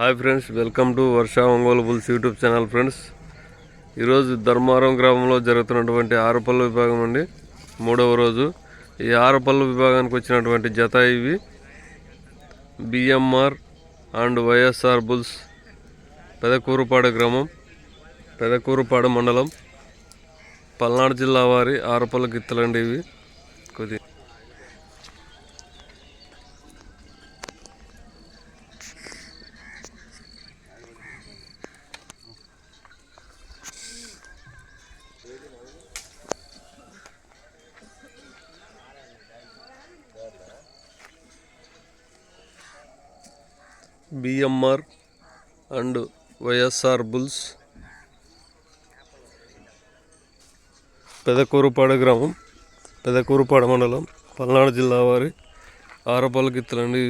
Hi friends welcome to Varsha Ongole bulls YouTube channel friends. ఈరోజు ధర్మారం గ్రామంలో జరుగుతున్నటువంటి ఆరుపల్లు విభాగం అండి. మూడవ రోజు. ఈ ఆరుపల్లు విభాగానికి వచ్చినటువంటి జత ఇవి. BMR and YSR bulls Pedakurapadu గ్రామం పెదకూరుపాడు మండలం. పల్నాడు జిల్లా వారి ఆరుపల్లు గిత్తలండి ఇవి. కొద్ది BMR and YSR bulls Pedakurapadu గ్రామం పెదకూరుపాడు మండలం పల్నాడు జిల్లా వారి ఆరపల్లి గిత్తలండి